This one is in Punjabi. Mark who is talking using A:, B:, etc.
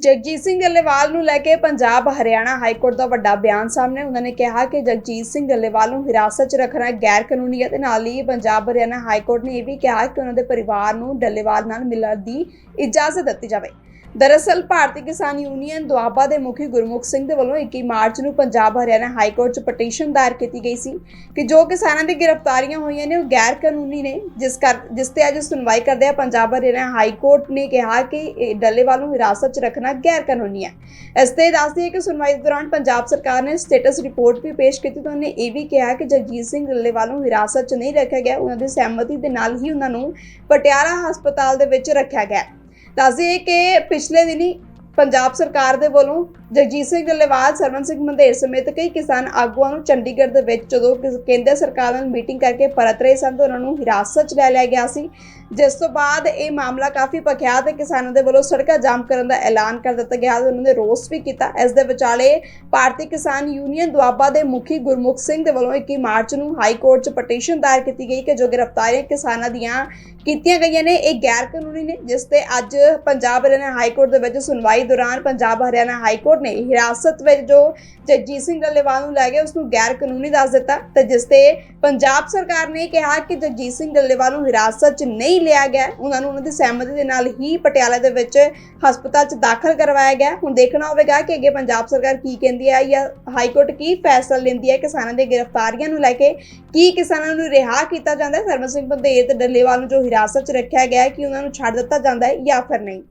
A: ਜਗਜੀਤ ਸਿੰਘ ਡੱਲੇਵਾਲ ਨੂੰ ਲੈ ਕੇ ਪੰਜਾਬ ਹਰਿਆਣਾ ਹਾਈ ਕੋਰਟ ਦਾ ਵੱਡਾ ਬਿਆਨ ਸਾਹਮਣੇ ਉਹਨਾਂ ਨੇ ਕਿਹਾ ਕਿ ਜਗਜੀਤ ਸਿੰਘ ਡੱਲੇਵਾਲ ਨੂੰ ਹਿਰਾਸਤ 'ਚ ਰੱਖਣਾ ਗੈਰ ਕਾਨੂੰਨੀ ਹੈ ਤੇ ਨਾਲ ਹੀ ਪੰਜਾਬ ਹਰਿਆਣਾ ਹਾਈ ਕੋਰਟ ਨੇ ਇਹ ਵੀ ਕਿਹਾ ਕਿ ਉਹਨਾਂ ਦੇ ਪਰਿਵਾਰ ਨੂੰ ਡੱਲੇਵਾਲ ਨਾਲ ਮਿਲਣ ਦੀ ਇਜਾਜ਼ਤ ਦਿੱਤੀ ਜਾਵੇ। ਦਰਅਸਲ, ਭਾਰਤੀ ਕਿਸਾਨ ਯੂਨੀਅਨ ਦੁਆਬਾ ਦੇ ਮੁਖੀ ਗੁਰਮੁਖ ਸਿੰਘ ਦੇ ਵੱਲੋਂ 21 ਮਾਰਚ ਨੂੰ ਪੰਜਾਬ ਹਰਿਆਣਾ ਹਾਈ ਕੋਰਟ 'ਚ ਪਟੀਸ਼ਨ ਦਾਇਰ ਕੀਤੀ ਗਈ ਸੀ ਕਿ ਜੋ ਕਿਸਾਨਾਂ ਦੀ ਗ੍ਰਿਫਤਾਰੀਆਂ ਹੋਈਆਂ ਨੇ ਉਹ ਗੈਰ ਕਾਨੂੰਨੀ ਨੇ, ਜਿਸ ਕਰ, ਜਿਸ ਤੇ ਅੱਜ ਸੁਣਵਾਈ ਕਰਦੇ ਆ, ਪੰਜਾਬ ਹਰਿਆਣਾ ਹਾਈ ਕੋਰਟ ਨੇ ਕਿਹਾ ਕਿ ਡੱਲੇਵਾਲ ਨੂੰ ਹਿਰਾਸਤ 'ਚ ਰੱਖਣਾ ਗੈਰ ਕਾਨੂੰਨੀ ਹੈ। ਇਸ ਤੇ ਦੱਸਦੀ ਹੈ ਕਿ ਸੁਣਵਾਈ ਦੇ ਦੌਰਾਨ ਪੰਜਾਬ ਸਰਕਾਰ ਨੇ ਸਟੇਟਸ ਰਿਪੋਰਟ ਵੀ ਪੇਸ਼ ਕੀਤੀ ਤਾਂ ਉਹਨੇ ਇਹ ਵੀ ਕਿਹਾ ਕਿ ਜਗਜੀਤ ਸਿੰਘ ਡੱਲੇਵਾਲ ਨੂੰ ਹਿਰਾਸਤ 'ਚ ਨਹੀਂ ਰੱਖਿਆ ਗਿਆ, ਉਹਨਾਂ ਦੀ ਸਹਿਮਤੀ ਦੇ ਨਾਲ ਹੀ ਉਹਨਾਂ ਨੂੰ ਪਟਿਆਲਾ ਹਸਪਤਾਲ ਦੇ ਵਿੱਚ ਰੱਖਿਆ ਗਿਆ। ਦੱਸਦੇ ਕਿ ਪਿਛਲੇ ਦਿਨੀ ਪੰਜਾਬ ਸਰਕਾਰ ਦੇ ਵੱਲੋਂ ਜਗਜੀਤ ਸਿੰਘ ਡੱਲੇਵਾਲ ਸਰਵਨ ਸਿੰਘ ਮੰਦੇਰ ਸਮੇਤ ਕਈ ਕਿਸਾਨ ਆਗੂਆਂ ਨੂੰ ਚੰਡੀਗੜ੍ਹ ਦੇ ਵਿੱਚ ਜਦੋਂ ਕੇਂਦਰ ਸਰਕਾਰ ਨਾਲ ਮੀਟਿੰਗ ਕਰਕੇ ਪਰਤ ਰਹੇ ਸਨ ਤਾਂ ਉਹਨਾਂ ਨੂੰ ਹਿਰਾਸਤ 'ਚ ਲੈ ਲਿਆ ਗਿਆ ਸੀ। ਜਿਸ ਤੋਂ ਬਾਅਦ ਇਹ ਮਾਮਲਾ ਕਾਫੀ ਭਖਿਆ ਤੇ ਕਿਸਾਨਾਂ ਦੇ ਵੱਲੋਂ ਸੜਕਾਂ ਜਾਮ ਕਰਨ ਦਾ ਐਲਾਨ ਕਰ ਦਿੱਤਾ ਗਿਆ ਤੇ ਉਹਨਾਂ ਨੇ ਰੋਸ ਵੀ ਕੀਤਾ। ਇਸ ਦੇ ਵਿਚਾਲੇ ਭਾਰਤੀ ਕਿਸਾਨ ਯੂਨੀਅਨ ਦੁਆਬਾ ਦੇ ਮੁਖੀ ਗੁਰਮੁਖ ਸਿੰਘ ਦੇ ਵੱਲੋਂ 21 ਮਾਰਚ ਨੂੰ ਹਾਈ ਕੋਰਟ 'ਚ ਪਟੀਸ਼ਨ ਦਾਇਰ ਕੀਤੀ ਗਈ ਕਿ ਜੋ ਗ੍ਰਿਫਤਾਰੀਆਂ ਕਿਸਾਨਾਂ ਦੀਆਂ ਕੀਤੀਆਂ ਗਈਆਂ ਨੇ, ਇਹ ਗੈਰ ਕਾਨੂੰਨੀ ਨੇ, ਜਿਸ ਤੇ ਅੱਜ ਪੰਜਾਬ ਹਰਿਆਣਾ ਹਾਈ ਕੋਰਟ ਦੇ ਵਿੱਚ ਸੁਣਵਾਈ ਦੌਰਾਨ ਪੰਜਾਬ ਹਰਿਆਣਾ ਹਾਈ ਕੋਰਟ ਨੇ ਹਿਰਾਸਤ ਵਿੱਚ ਜੋ ਜਗਜੀਤ ਸਿੰਘ ਡੱਲੇਵਾਲ ਨੂੰ ਲੈ ਗਏ ਉਸ ਨੂੰ ਗੈਰ ਕਾਨੂੰਨੀ ਦੱਸ ਦਿੱਤਾ ਤੇ ਜਿਸ ਤੇ ਪੰਜਾਬ ਸਰਕਾਰ ਨੇ ਕਿਹਾ ਕਿ ਜਗਜੀਤ ਸਿੰਘ ਡੱਲੇਵਾਲ ਨੂੰ ਹਿਰਾਸਤ 'ਚ ਨਹੀਂ ਲਿਆ ਗਿਆ, ਉਹਨਾਂ ਨੂੰ ਉਹਨਾਂ ਦੀ ਸਹਿਮਤੀ ਦੇ ਨਾਲ ਹੀ ਪਟਿਆਲਾ ਦੇ ਵਿੱਚ ਹਸਪਤਾਲ 'ਚ ਦਾਖਲ ਕਰਵਾਇਆ ਗਿਆ। ਹੁਣ ਦੇਖਣਾ ਹੋਵੇਗਾ ਕਿ ਅੱਗੇ ਪੰਜਾਬ ਸਰਕਾਰ ਕੀ ਕਹਿੰਦੀ ਹੈ ਜਾਂ ਹਾਈ ਕੋਰਟ ਕੀ ਫੈਸਲਾ ਲੈਂਦੀ ਹੈ, ਕਿਸਾਨਾਂ ਦੇ ਗ੍ਰਿਫਤਾਰੀਆਂ ਨੂੰ ਲੈ ਕੇ ਕੀ ਕਿਸਾਨਾਂ ਨੂੰ ਰਿਹਾ ਕੀਤਾ ਜਾਂਦਾ ਹੈ? ਸਰਵਨ ਸਿੰਘ ਬੰਦੇਰ ਤੇ ਡੱਲੇਵਾਲ ਨੂੰ ਜੋ ਹਿਰਾਸਤ 'ਚ ਰੱਖਿਆ ਗਿਆ ਹੈ, ਕਿ ਉਹਨਾਂ ਨੂੰ ਛੱਡ ਦਿੱਤਾ ਜਾਂਦਾ ਹੈ ਜਾਂ ਫਿਰ ਨਹੀਂ?